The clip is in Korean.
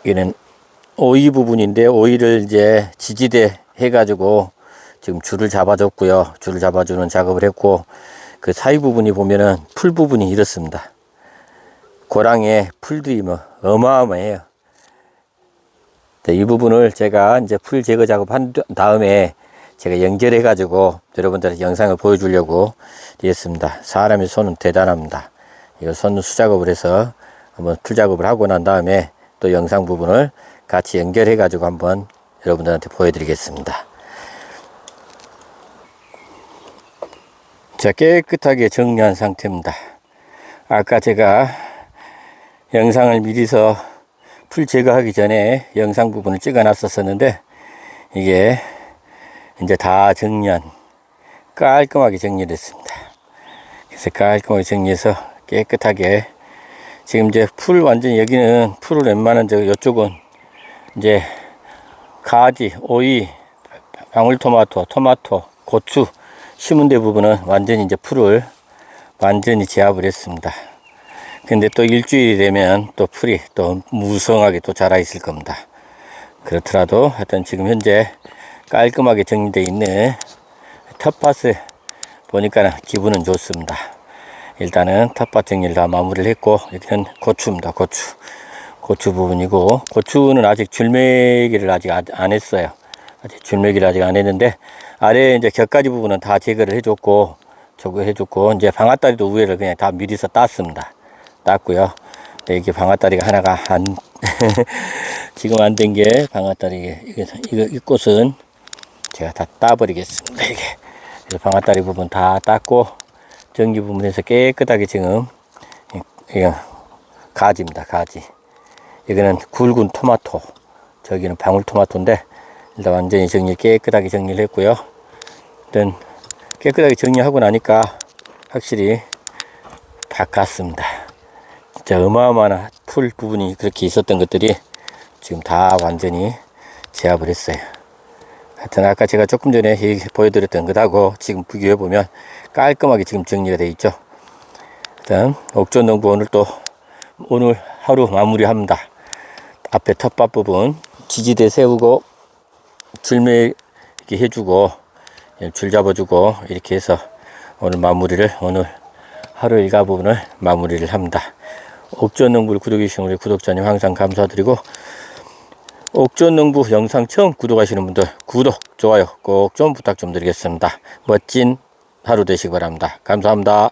여기는 오이 부분인데 오이를 이제 지지대 해가지고 지금 줄을 잡아줬고요. 줄을 잡아주는 작업을 했고 그 사이 부분이 보면은 풀 부분이 이렇습니다. 고랑에 풀들이 뭐 어마어마해요. 네, 이 부분을 제가 이제 풀 제거 작업한 다음에 제가 연결해 가지고 여러분들한테 영상을 보여주려고 했습니다. 사람의 손은 대단합니다. 이거 손 수작업을 해서 한번 풀 작업을 하고 난 다음에 또 영상 부분을 같이 연결해 가지고 한번 여러분들한테 보여드리겠습니다. 자 깨끗하게 정리한 상태입니다. 아까 제가 영상을 미리서 풀 제거하기 전에 영상 부분을 찍어 놨었었는데 이게 이제 다 정리한 깔끔하게 정리됐습니다. 그래서 깔끔하게 정리해서 깨끗하게 지금 이제 풀 완전히 여기는 풀을 웬만한 저 이쪽은 이제 가지, 오이, 방울토마토, 토마토, 고추 심은 데 부분은 완전히 이제 풀을 완전히 제압을 했습니다. 근데 또 일주일이 되면 또 풀이 또 무성하게 또 자라 있을 겁니다. 그렇더라도 하여튼 지금 현재 깔끔하게 정리되어 있는 텃밭을 보니까 기분은 좋습니다. 일단은 텃밭 정리를 다 마무리를 했고 여기는 고추입니다. 고추. 고추 부분이고 고추는 아직 줄매기를 아직 안- 안 했어요. 아직 줄매기를 아직 안 했는데 아래 이제 곁가지 부분은 다 제거를 해줬고 저거 해줬고 이제 방아다리도 위에를 그냥 다 미리서 땄습니다. 땄고요. 네, 이게 방아다리가 하나가 안 지금 안 된 게 방아다리 이거 이거 이 꽃은 제가 다 따버리겠습니다. 이게 방아다리 부분 다 땄고 전기 부분에서 깨끗하게 지금 이- 이거 가지입니다. 가지. 이거는 굵은 토마토. 저기는 방울토마토인데 일단 완전히 정리 깨끗하게 정리를 했고요. 일단 깨끗하게 정리하고 나니까 확실히 바꿨습니다. 진짜 어마어마한 풀 부분이 그렇게 있었던 것들이 지금 다 완전히 제압을 했어요. 하여튼 아까 제가 조금 전에 보여드렸던 것하고 지금 비교해 보면 깔끔하게 지금 정리가 되어 있죠. 일단 옥전농부 오늘 또 오늘 하루 마무리합니다. 앞에 텃밭 부분 지지대 세우고 줄매 이렇게 해주고 예, 줄 잡아주고 이렇게 해서 오늘 마무리를 오늘 하루 일과 부분을 마무리를 합니다. 옥전농부를 구독해주신 우리 구독자님 항상 감사드리고 옥전농부 영상 처음 구독하시는 분들 구독, 좋아요 꼭 좀 부탁 좀 드리겠습니다. 멋진 하루 되시기 바랍니다. 감사합니다.